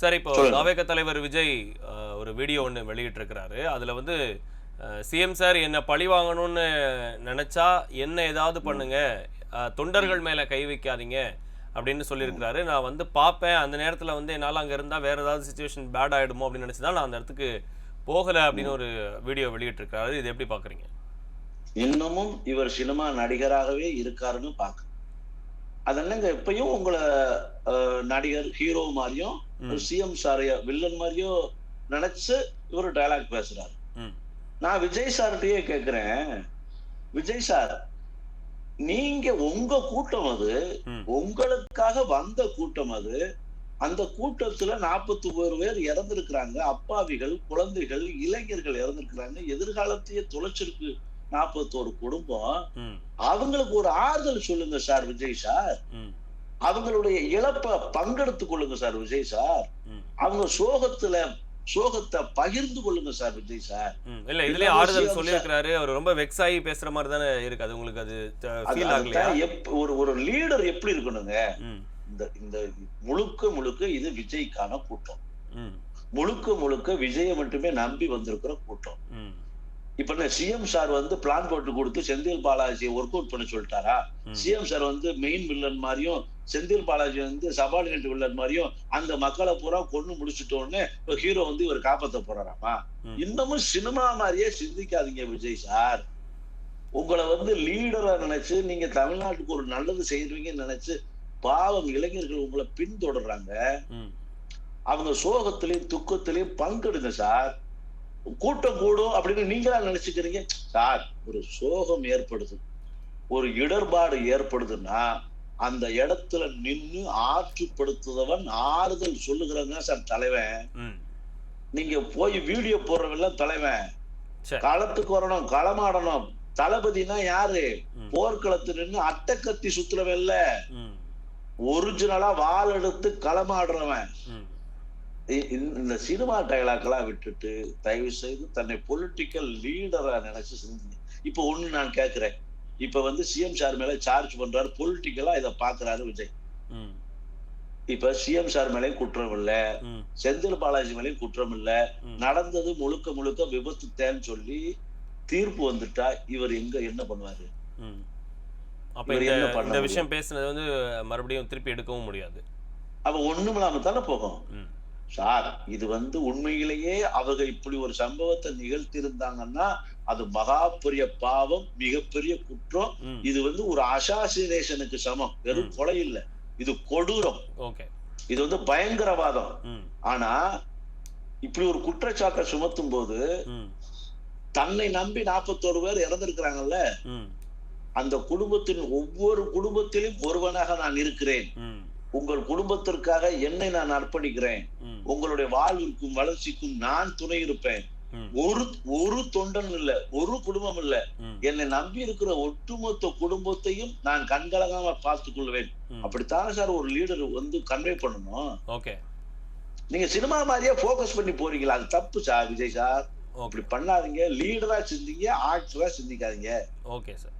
Sir இப்போ. தாவேக தலைவர் விஜய் ஒரு வீடியோ ஒன்று வெளியிட்டிருக்கிறாரு. அதுல வந்து சிஎம் சார் என்னை பழி வாங்கணும்னு நினைச்சா என்ன ஏதாவது பண்ணுங்க. தொண்டர்கள் மேல கை வைக்காதீங்க அப்படின்னு சொல்லியிருக்கிறாரு. நான் வந்து பார்ப்பேன். அந்த நேரத்துல வந்து என்னால் அங்க இருந்தா வேற ஏதாவது சுச்சுவேஷன் பேட் ஆயிடுமோ அப்படின்னு நினைச்சு தான் நான் அந்த இடத்துக்கு போகல அப்படின்னு ஒரு வீடியோ வெளியிட்டிருக்காரு இது எப்படி பாக்குறீங்க இன்னமும் இவர் சினிமா நடிகராகவே இருக்காருன்னு பாக்க அது என்னங்க எப்பயும் உங்களை நடிகர் ஹீரோ மாதிரியும். சிஎம் சாரைய வில்லன் மாதிரியும் நினைச்சு இவர் டயலாக் பேசுறாரு. நான் விஜய் சார்கிட்டயே கேக்குறேன். விஜய் சார் நீங்க உங்க கூட்டம் அது. உங்களுக்காக வந்த கூட்டம் அது. அந்த கூட்டத்துல நாற்பத்தி ஒரு பேர் இறந்திருக்கிறாங்க. அப்பாவிகள் குழந்தைகள் இளைஞர்கள் இறந்திருக்கிறாங்க. எதிர்காலத்தையே தொலைச்சிருக்கு நாற்பத்தோரு குடும்பம். அவங்களுக்கு ஒரு ஆறுதல் சொல்லுங்க சார் விஜய் சார். அவங்களுடைய இழப்ப பங்கெடுத்துக் கொள்ளுங்க சார் விஜய் சார். அவங்க சோகத்துல சோகத்தை பகிர்ந்து கொள்ளுங்க சார் விஜய் சார். இல்ல இதுலயே எல்லா ஆறுதல் சொல்லியிருக்கிறாரு. அவர் ரொம்ப வெக்ஸ் ஆகி பேசுற மாதிரி தானே இருக்கு. அது உங்களுக்கு அது ஃபீல் ஆகலையா? ஒரு ஒரு லீடர் எப்படி இருக்கணுங்க? இந்த இந்த முழுக்க முழுக்க இது விஜய்க்கான கூட்டம். முழுக்க முழுக்க விஜயை மட்டுமே நம்பி வந்திருக்கிற கூட்டம். இப்ப என்ன சிஎம் சார் வந்து பிளான் போட்டு கொடுத்து செந்தில் பாலாஜியை ஒர்க் அவுட் பண்ண சொல்லிட்டாரா. சிஎம் சார் வந்து மெயின் வில்லன் மாதிரியும் செந்தில் பாலாஜி வந்து சபார்டினேட் வில்லன் மாதிரியும் அந்த மக்களை பூரா கொண்டு முடிச்சிட்டோன்னு இப்ப ஹீரோ வந்து இவர் காப்பாத்த போறாராமா. இன்னமும் சினிமா மாதிரியே சிந்திக்காதீங்க விஜய் சார். உங்களை வந்து லீடரா நினைச்சு நீங்க தமிழ்நாட்டுக்கு ஒரு நல்லது செய்வீங்கன்னு நினைச்சு பாவம் இளைஞர்கள் உங்களை பின்தொடர்றாங்க. அவங்க சோகத்திலையும் துக்கத்திலையும் பங்கெடுங்க சார். கூட்டம் கூடும் அப்படின்னு நீங்களா நினைச்சுக்கிறீங்க? சார் ஒரு சோகம் ஏற்படுது. ஒரு இடர்பாடு ஏற்படுதுன்னா அந்த இடத்துல நின்னு ஆற்றுப்படுத்துதவன் ஆறுதல் சொல்லுகிறவங்க சார் தலைவன். நீங்க போய் வீடியோ போடுறவெல்லாம் தலைவன். களத்துக்கு வரணும் களமாடணும். தளபதினா யாரு. போர்க்களத்து நின்னு அட்டக்கத்தி சுத்துறவன் இல்ல ம். ஒரிஜினலா வாள் எடுத்து களமாடுறவன். இந்த- சினிமா டயலாக்கெல்லாம் விட்டுட்டு தயவு செய்து தன்னை பொலிட்டிக்கல் லீடரா நினைச்சு சிந்திங்க. இப்ப ஒண்ணு நான் கேக்குறேன். இப்ப வந்து சிஎம் சார் மேல சார்ஜ் பண்றாரு. பொலிட்டிக்கலா இதை பாக்குறாரு விஜய். இப்ப சிஎம் சார் மேலயும் குற்றம் இல்ல. செந்தில் பாலாஜி மேலயும் குற்றம் இல்ல. நடந்தது முழுக்க முழுக்க விபத்து தேன்னு சொல்லி தீர்ப்பு வந்துட்டா இவர் எங்க என்ன பண்ணுவாரு? அப்ப இந்த? விஷயம் பேசுனது வந்து மறுபடியும் திருப்பி எடுக்கவும் முடியாது. அவ ஒண்ணும் இல்லாம தானே போகும்? சார் இது வந்து உண்மையிலேயே அவங்க இப்படி ஒரு சம்பவத்தை நிகழ்த்தி இருந்தாங்கன்னா அது மகா பெரிய பாவம் மிகப்பெரிய குற்றம். இது வந்து ஒரு அசாசினேஷனுக்கு சமம். வெறும். கொலை இல்ல. இது கொடூரம். இது வந்து பயங்கரவாதம். ஆனா இப்படி ஒரு குற்றச்சாட்டை சுமத்தும் போது தன்னை நம்பி நாற்பத்தோரு பேர் இறந்திருக்கிறாங்கல்ல? அந்த குடும்பத்தின் ஒவ்வொரு குடும்பத்திலும் ஒருவனாக நான் இருக்கிறேன். உங்கள் குடும்பத்திற்காக என்னை நான் அர்ப்பணிக்கிறேன். உங்களுடைய வாழ்விற்கும் வளர்ச்சிக்கும் நான் துணை இருப்பேன். ஒரு ஒரு தொண்டன் இல்ல ஒரு குடும்பம் இல்ல. என்னை நம்பி இருக்கிற ஒட்டுமொத்த குடும்பத்தையும் நான் கண்கலங்காம பார்த்துக் கொள்வேன். அப்படித்தானே சார் ஒரு லீடர் வந்து கன்வே பண்ணணும்? ஓகே. நீங்க சினிமா மாதிரியே போக்கஸ் பண்ணி போறீங்களா? அது தப்பு சார் விஜய் சார். அப்படி பண்ணாதீங்க. லீடரா சிந்திங்க ஆக்டரா சிந்திக்காதீங்க. Okay sir.